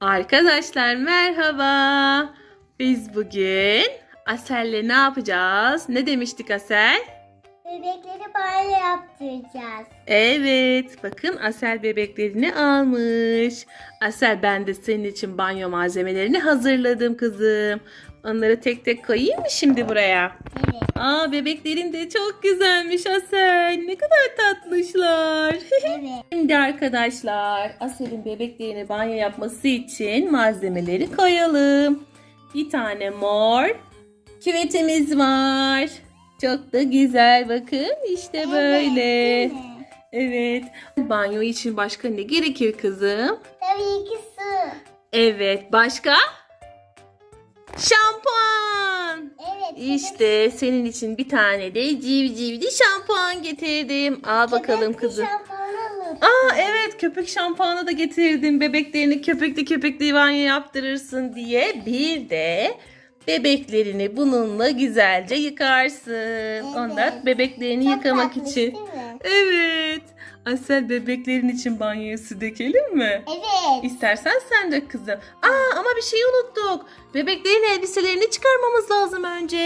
Arkadaşlar merhaba. Biz bugün Asel'le ne yapacağız? Ne demiştik Asel? Bebekleri banyo yaptıracağız. Evet, bakın Asel bebeklerini almış. Asel ben de senin için banyo malzemelerini hazırladım kızım. Onları tek tek koyayım mı şimdi buraya? Evet. Aa bebeklerin de çok güzelmiş Asel. Ne kadar tatlışlar. Evet. Şimdi arkadaşlar Asel'in bebeklerini banyo yapması için malzemeleri koyalım. Bir tane mor küvetimiz var. Çok da güzel bakın işte böyle. Evet. Evet. Banyo için başka ne gerekir kızım? Tabii ki su. Evet başka? Şampuan. Evet. İşte senin için bir tane de civcivli şampuan getirdim. Al bakalım kızım. Aa evet köpük şampuanı da getirdim. Bebeklerini köpüklü köpüklü banyo yaptırırsın diye. Bir de bebeklerini bununla güzelce yıkarsın. Onlar bebeklerini Çok yıkamak için. Evet. Asel bebeklerin için banyoya su dökelim mi? Evet. İstersen sen dök kızım. Aa ama bir şey unuttuk. Bebeklerin elbiselerini çıkarmamız lazım önce.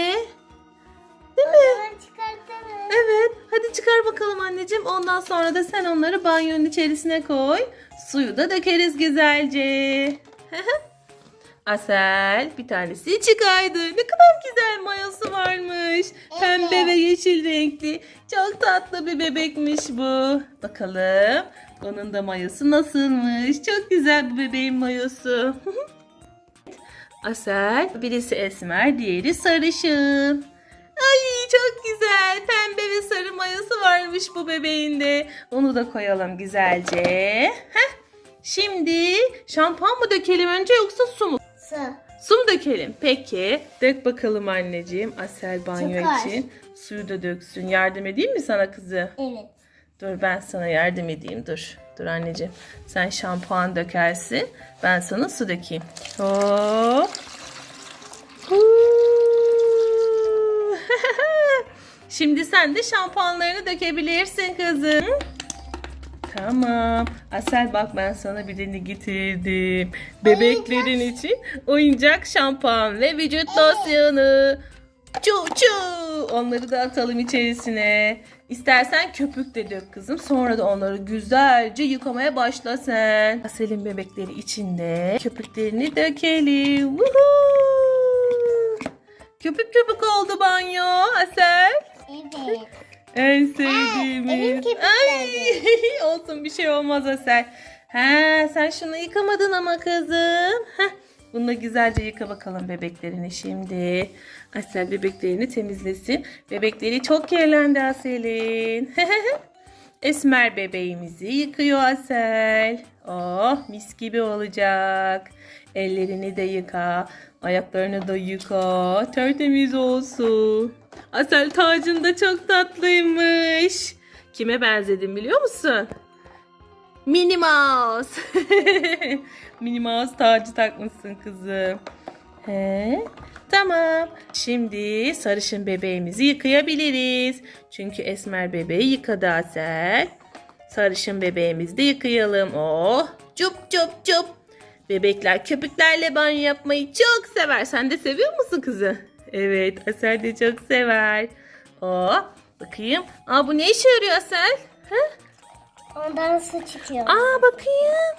Değil mi? çıkartalım. Evet. Hadi çıkar bakalım anneciğim. Ondan sonra da sen onları banyonun içerisine koy. Suyu da dökeriz güzelce. Asel bir tanesi çıkaydı. Ne kadar güzel mayosu varmış. Pembe ve yeşil renkli. Çok tatlı bir bebekmiş bu. Bakalım onun da mayosu nasılmış. Çok güzel bir bebeğin mayosu. Asel birisi esmer diğeri sarışın. Ay çok güzel. Pembe ve sarı mayası varmış bu bebeğinde. Onu da koyalım güzelce. Heh. Şimdi şampuan mı dökelim önce yoksa su mu? Su. Su mu dökelim? Peki. Dök bakalım anneciğim. Asel banyo Çok az. için. Suyu da döksün. Yardım edeyim mi sana kızı? Evet. Dur ben sana yardım edeyim. Dur. Dur anneciğim. Sen şampuan dökersin. Ben sana su dökeyim. Hop. Şimdi sen de şampuanlarını dökebilirsin kızım. Tamam. Asel bak ben sana birini getirdim. Bebeklerin için oyuncak şampuan ve vücut losyonu. Çu çu. Onları da atalım içerisine. İstersen köpük de dök kızım. Sonra da onları güzelce yıkamaya başla sen. Asel'in bebekleri içinde köpüklerini dökelim. Woohoo! Köpük köpük oldu banyo Asel. Evet. En sevdiğimiz. köpüklendi. Ay, olsun bir şey olmaz Asel. Ha, sen şunu yıkamadın ama kızım. Heh, bunu da güzelce yıka bakalım bebeklerini şimdi. Asel bebeklerini temizlesin. Bebekleri çok kirlendi Asel'in. Esmer bebeğimizi yıkıyor Asel. Oh mis gibi olacak. Ellerini de yıka. Ayaklarını da yıka. Tertemiz olsun. Asel tacın da çok tatlıymış. Kime benzedim biliyor musun? Minnie Mouse. Minnie Mouse tacı takmışsın kızım. He? Tamam. Şimdi sarışın bebeğimizi yıkayabiliriz. Çünkü esmer bebeği yıkadı Asel. Sarışın bebeğimizi de yıkayalım. Oh, cup cup cup. Bebekler köpüklerle banyo yapmayı çok sever. Sen de seviyor musun kızı? Evet, Asel de çok sever. Oh, bakayım. Aa bu ne işe yarıyor Asel? Ha? Ondan su çıkıyor. Aa bakayım.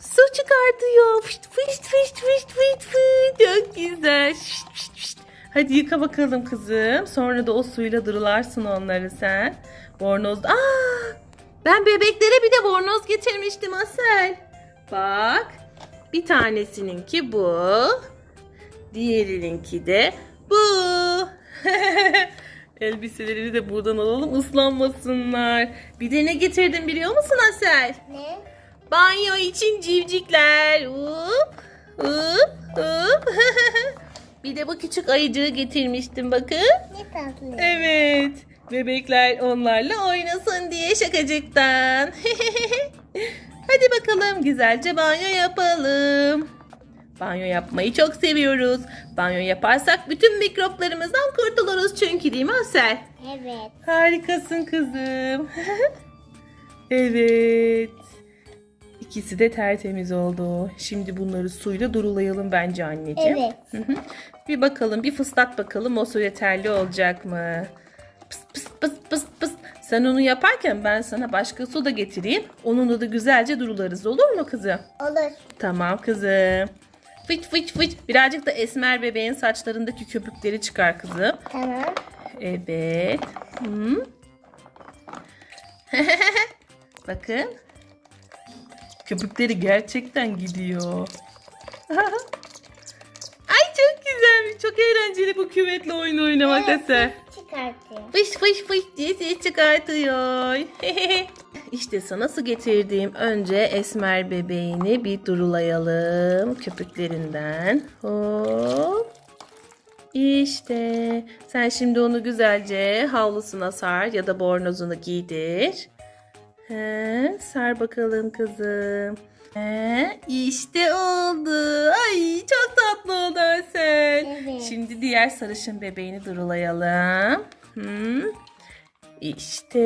Su çıkartıyor. Fışt fışt fışt fışt fışt fışt. Çok güzel. Fışt fışt fışt. Hadi yıka bakalım kızım. Sonra da o suyla durularsın onları sen. Bornoz. Aa! Ben bebeklere bir de bornoz getirmiştim Asel. Bak. Bir tanesininki bu. Diğerininki de bu. Elbiselerini de buradan alalım ıslanmasınlar. Bir de ne getirdim biliyor musun Asel? Ne? Banyo için civcikler. Hop, hop, hop. bir de bu küçük ayıcığı getirmiştim bakın. Ne tatlı. Evet. Bebekler onlarla oynasın diye şakacıktan. Hadi bakalım güzelce banyo yapalım. Banyo yapmayı çok seviyoruz. Banyo yaparsak bütün mikroplarımızdan kurtuluruz çünkü değil mi Asel? Evet. Harikasın kızım. evet. İkisi de tertemiz oldu. Şimdi bunları suyla durulayalım bence anneciğim. Evet. Hı hı. Bir bakalım, bir fıslat bakalım o su yeterli olacak mı? Pıs pıs pıs pıs pıs. Sen onu yaparken ben sana başka su da getireyim. Onunla da güzelce durularız olur mu kızım? Olur. Tamam kızım. Fıç fıç fıç. Birazcık da esmer bebeğin saçlarındaki köpükleri çıkar kızım. Tamam. Evet. Hı. Bakın. Köpükleri gerçekten gidiyor. Ay çok güzelmiş. Çok eğlenceli bu küvetle oyun oynamak ses çıkartıyor. Fış fış fış diye ses çıkartıyor. işte sana su getirdiğim önce esmer bebeğini bir durulayalım köpüklerinden. Hop. İşte sen şimdi onu güzelce havlusuna sar ya da bornozunu giydir. He, sar bakalım kızım. He, işte oldu. Ay çok tatlı oldu Asel. Evet. Şimdi diğer sarışın bebeğini durulayalım. Hı. İşte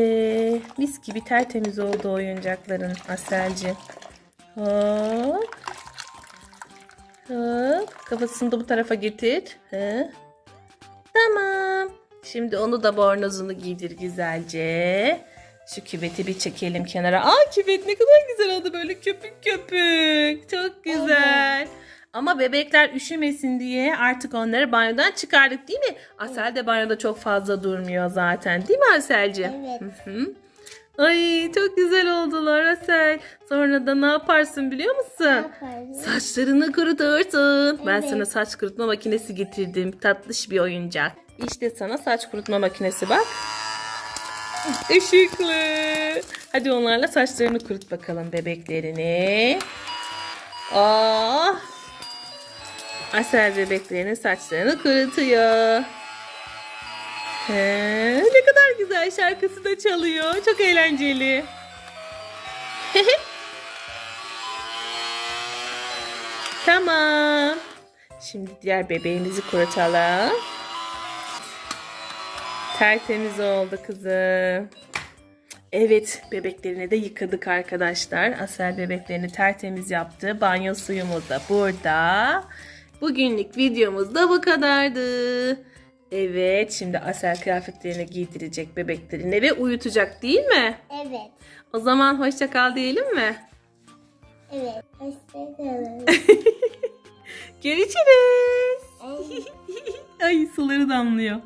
mis gibi tertemiz oldu oyuncakların Aselci. Hop. Hop. Kafasını da bu tarafa getir. Hı. Tamam. Şimdi onu da bornozunu giydir güzelce. Şu küveti bir çekelim kenara. Aa küvet ne kadar güzel oldu böyle köpük köpük. Çok güzel. Ama bebekler üşümesin diye artık onları banyodan çıkardık değil mi? Asel de banyoda çok fazla durmuyor zaten değil mi Aselci? Evet. Hı. Ay çok güzel oldular Asel. Sonra da ne yaparsın biliyor musun? Yaparım. Saçlarını kurutursun. Ben Evet. sana saç kurutma makinesi getirdim. Tatlış bir oyuncak. İşte sana saç kurutma makinesi bak. Işıklı. Hadi onlarla saçlarını kurut bakalım bebeklerini. Ah. Asel bebeklerinin saçlarını kurutuyor. He, ne kadar güzel şarkısı da çalıyor. Çok eğlenceli. Tamam. Şimdi diğer bebeğimizi kurutalım. Tertemiz oldu kızım. Evet bebeklerini de yıkadık arkadaşlar. Asel bebeklerini tertemiz yaptı. Banyo suyumuz da burada. Bugünlük videomuz da bu kadardı. Evet şimdi Asel kıyafetlerini giydirecek bebeklerine ve uyutacak değil mi? Evet. O zaman hoşça kal diyelim mi? Evet. Hoşçakalın. Görüşürüz. Ay. Ay suları damlıyor.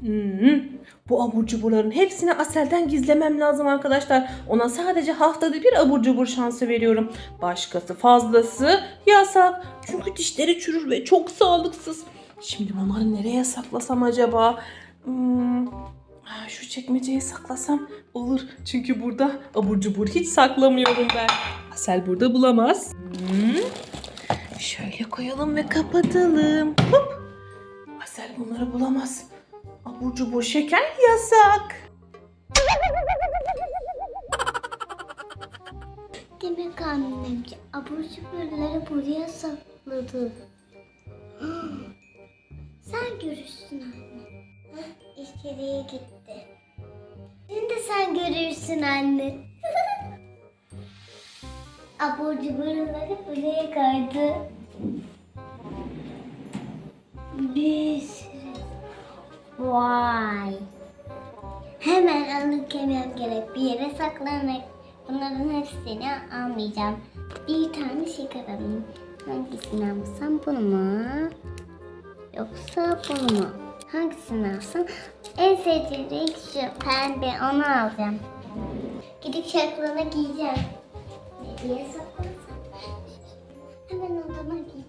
Hmm, bu abur cuburların hepsini Asel'den gizlemem lazım arkadaşlar. Ona sadece haftada bir abur cubur şansı veriyorum. Başkası fazlası yasak. Çünkü dişleri çürür ve çok sağlıksız. Şimdi bunları nereye saklasam acaba? Hmm, şu çekmeceye saklasam olur. Çünkü burada abur cubur hiç saklamıyorum ben. Asel burada bulamaz. Hmm. Şöyle koyalım ve kapatalım. Hop. Asel bunları bulamaz. Abur cubur şeker yasak. Demek annem abur cuburları buraya sakladı. Sen görürsün anne. Hah, gitti. Şimdi sen görürsün anne. abur cuburları buraya koydu. Vay. Hemen alıp yemem gerek. Bir yere saklamak. Bunların hepsini almayacağım. Bir tane şey alayım. Hangisini alsam bunu mu? Yoksa bunu mu? Hangisini alsam? En sevdiğim şu pembe. Onu alacağım. Gidip şaklığına giyeceğim. Nereye saklasam? Hemen odama gideyim.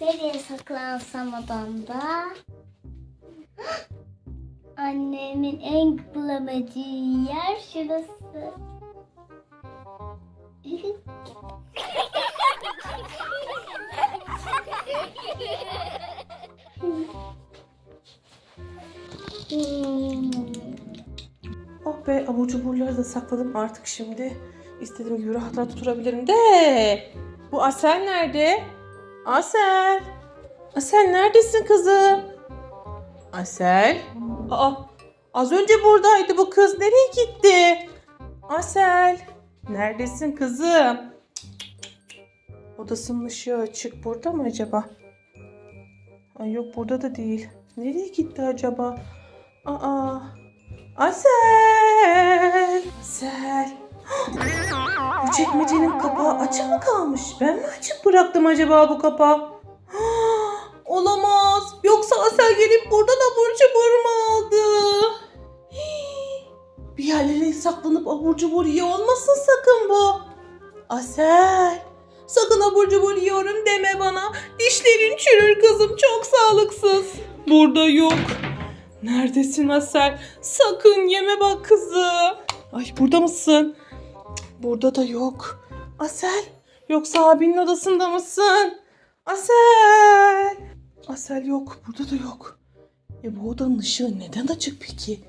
Nereye saklansam odamda? Annemin en bulamadığı yer şurası. Oh be abur cuburları da sakladım artık şimdi. istediğim gibi rahat rahat oturabilirim de. Bu Asel nerede? Asel. Asel neredesin kızım? Asel. Aa, az önce buradaydı bu kız. Nereye gitti? Asel. Neredesin kızım? Odasının ışığı açık. Burada mı acaba? Ay yok burada da değil. Nereye gitti acaba? Aa. Asel. Asel. Bu çekmecenin kapağı açık mı kalmış? Ben mi açık bıraktım acaba bu kapağı? Olamaz. Yoksa Asel gelip buradan abur cubur mu aldı? Bir yerlere saklanıp abur cubur yiyor olmasın sakın bu. Asel. Sakın abur cubur yiyorum deme bana. Dişlerin çürür kızım çok sağlıksız. Burada yok. Neredesin Asel? Sakın yeme bak kızım. Ay burada mısın? Burada da yok. Asel. Yoksa abinin odasında mısın? Asel. Asel yok. Burada da yok. E bu odanın ışığı neden açık peki?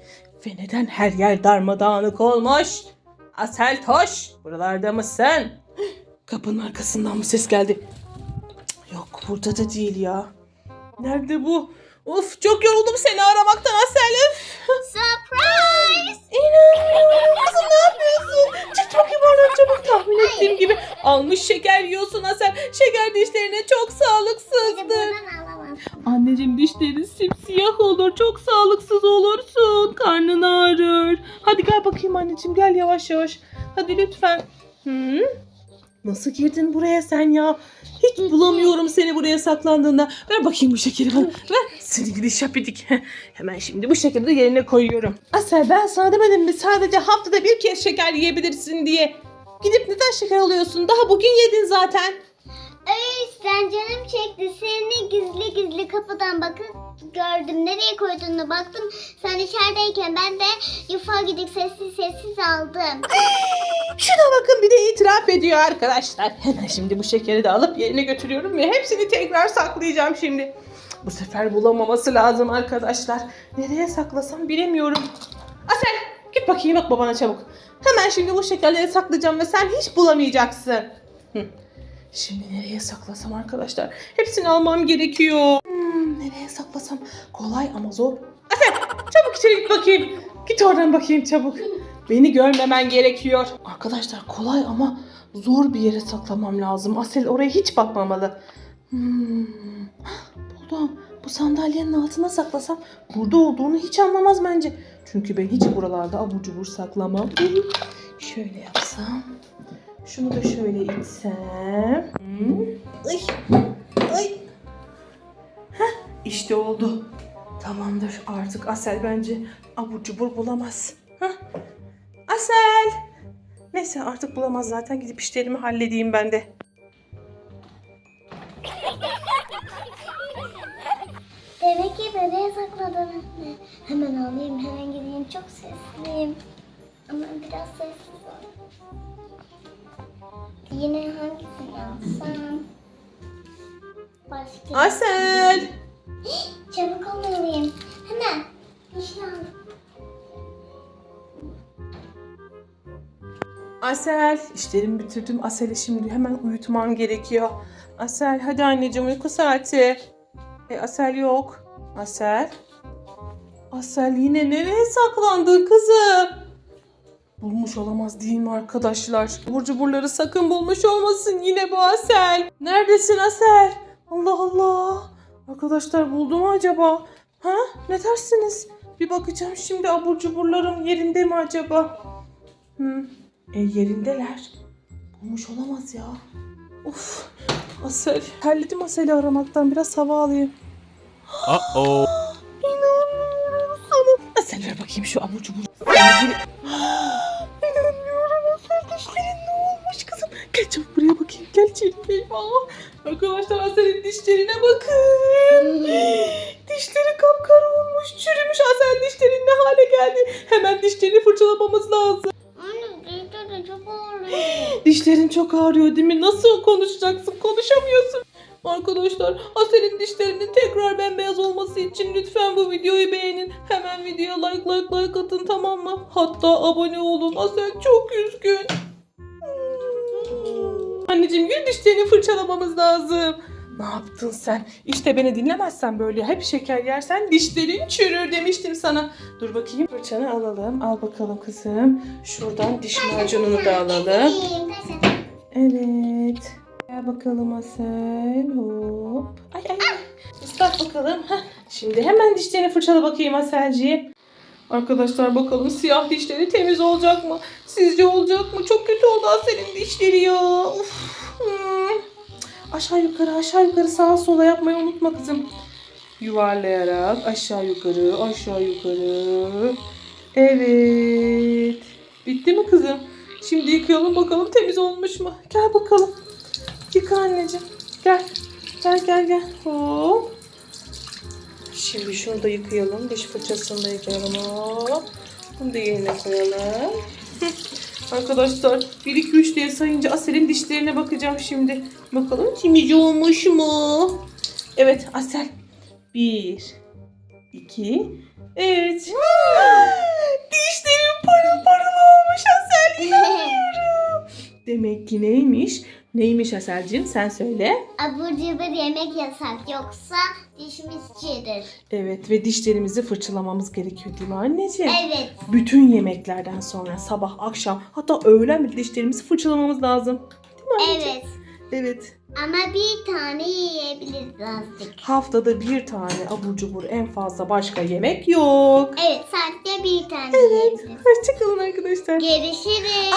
Ve neden her yer darmadağınık olmuş? Asel Toş. Buralarda mısın? Kapının arkasından mı ses geldi? Yok burada da değil ya. Nerede bu? Of çok yoruldum seni aramaktan Asel. Surprise! İnanmıyorum kızım ne yapıyorsun? Çık bakayım oradan çabuk tahmin ettiğim gibi. Almış şeker yiyorsun Asel. Şeker dişlerine çok sağlıksızdır. buradan alamam. Anneciğim dişlerin simsiyah olur. Çok sağlıksız olursun. Karnın ağrır. Hadi gel bakayım anneciğim gel yavaş yavaş. Hadi lütfen. Hı? Nasıl girdin buraya sen ya? Hiç bulamıyorum seni buraya saklandığında. Ver bakayım bu şekeri bana. Ver. Seni gidi şapidik. Hemen şimdi bu şekeri de yerine koyuyorum. Asel ben sana demedim mi sadece haftada bir kez şeker yiyebilirsin diye. Gidip neden şeker alıyorsun? Daha bugün yedin zaten. Ay sen canım çekti. Seni gizli gizli kapıdan bakıp gördüm. Nereye koyduğunu baktım. Sen içerideyken ben de yufa gidip sessiz sessiz aldım. Şuna bakın bir de itiraf ediyor arkadaşlar. Hemen şimdi bu şekeri de alıp yerine götürüyorum ve hepsini tekrar saklayacağım şimdi. Bu sefer bulamaması lazım arkadaşlar. Nereye saklasam bilemiyorum. Asel git bakayım bak babana çabuk. Hemen şimdi bu şekerleri saklayacağım ve sen hiç bulamayacaksın. Şimdi nereye saklasam arkadaşlar? Hepsini almam gerekiyor. Hmm, nereye saklasam? Kolay ama zor. Asel çabuk içeri git bakayım. Git oradan bakayım çabuk. Beni görmemen gerekiyor. Arkadaşlar kolay ama zor bir yere saklamam lazım. Asel oraya hiç bakmamalı. Hmm. Buldum. Bu sandalyenin altına saklasam burada olduğunu hiç anlamaz bence. Çünkü ben hiç buralarda abur cubur saklamam. Şöyle yapsam. Şunu da şöyle itsem. Ay. Ay. Heh, işte oldu. Tamamdır artık Asel bence abur cubur bulamaz. Heh. Asel. Neyse artık bulamaz zaten gidip işlerimi halledeyim ben de. Bebeğe sakladın anne. Hemen alayım hemen gideyim. Çok sesliyim. Ama biraz sessiz ol. Yine hangisini alsam? Başka. Asel. Çabuk olmalıyım. Hemen. Aldım. Asel. İşlerimi bitirdim. Asel'i şimdi hemen uyutmam gerekiyor. Asel hadi anneciğim uyku saati. E, Asel yok. Asel. Asel yine nereye saklandın kızım? Bulmuş olamaz değil mi arkadaşlar? Burcu buraları sakın bulmuş olmasın yine bu Asel. Neredesin Asel? Allah Allah. Arkadaşlar buldu mu acaba? Ha? Ne dersiniz? Bir bakacağım şimdi abur cuburlarım yerinde mi acaba? Hı. E yerindeler. Bulmuş olamaz ya. Of. Asel. Terledim Asel'i aramaktan. Biraz hava alayım. İnanmıyorum sana. Asel ver bakayım şu abur cubur. İnanmıyorum Asel dişlerin ne olmuş kızım? Gel çabuk buraya bakayım. Gel içeri. Eyvah. Arkadaşlar Asel'in dişlerine bakın. Dişleri kapkara olmuş. Çürümüş Asel dişlerin ne hale geldi. Hemen dişlerini fırçalamamız lazım. Anne dişleri çok ağrıyor. Dişlerin çok ağrıyor değil mi? Nasıl konuşacaksın? Konuşamıyorsun. Arkadaşlar Asel'in dişlerinin tekrar bembeyaz olması için lütfen bu videoyu beğenin. Hemen videoya like like like atın tamam mı? Hatta abone olun. Asel çok üzgün. Anneciğim gül dişlerini fırçalamamız lazım. Ne yaptın sen? İşte beni dinlemezsen böyle hep şeker yersen dişlerin çürür demiştim sana. Dur bakayım fırçanı alalım. Al bakalım kızım. Şuradan diş macununu da alalım. Getireyim, taşın. Evet. Gel bakalım Asel. Hop. Ay ay. Islat bakalım. Heh. Şimdi hemen dişlerini fırçala bakayım Aselciğim. Arkadaşlar bakalım siyah dişleri temiz olacak mı? Sizce olacak mı? Çok kötü oldu Asel'in dişleri ya. Uf. Hmm. Aşağı yukarı aşağı yukarı sağa sola yapmayı unutma kızım. Yuvarlayarak aşağı yukarı aşağı yukarı. Evet. Bitti mi kızım? Şimdi yıkayalım bakalım temiz olmuş mu? Gel bakalım. Anneciğim. Gel. Gel gel gel. Hop. Şimdi şunu da yıkayalım. Diş fırçasını da yıkayalım. Hop. Bunu da yerine koyalım. Arkadaşlar 1 2 3 diye sayınca Asel'in dişlerine bakacağım şimdi. Bakalım temiz olmuş mu? Evet Asel. 1 2 3 Dişlerim parıl parıl olmuş Asel. inanmıyorum. Demek ki neymiş? Neymiş Asel'cim sen söyle. Abur cubur yemek yasak yoksa dişimiz çürür. Evet ve dişlerimizi fırçalamamız gerekiyor değil mi anneciğim? Evet. Bütün yemeklerden sonra sabah, akşam hatta öğlen bile dişlerimizi fırçalamamız lazım. Değil mi anneciğim? Evet. Evet. Ama bir tane yiyebiliriz azıcık. Haftada bir tane abur cubur en fazla başka yemek yok. Evet sadece bir tane yiyebiliriz. Hoşçakalın arkadaşlar. Görüşürüz.